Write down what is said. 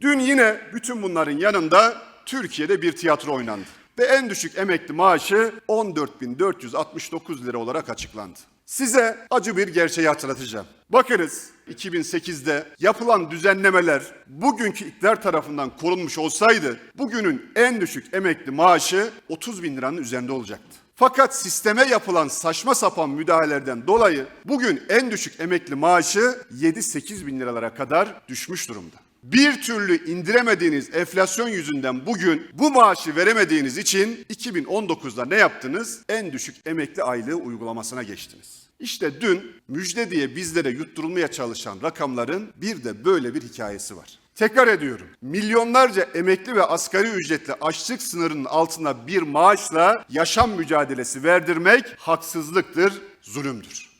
Dün yine bütün bunların yanında Türkiye'de bir tiyatro oynandı. Ve en düşük emekli maaşı 14.469 lira olarak açıklandı. Size acı bir gerçeği hatırlatacağım. Bakınız 2008'de yapılan düzenlemeler bugünkü iktidar tarafından korunmuş olsaydı bugünün en düşük emekli maaşı 30 bin liranın üzerinde olacaktı. Fakat sisteme yapılan saçma sapan müdahalelerden dolayı bugün en düşük emekli maaşı 7-8 bin liralara kadar düşmüş durumda. Bir türlü indiremediğiniz enflasyon yüzünden bugün bu maaşı veremediğiniz için 2019'da ne yaptınız? En düşük emekli aylığı uygulamasına geçtiniz. İşte dün müjde diye bizlere yutturulmaya çalışan rakamların bir de böyle bir hikayesi var. Tekrar ediyorum. Milyonlarca emekli ve asgari ücretli açlık sınırının altında bir maaşla yaşam mücadelesi verdirmek haksızlıktır, zulümdür.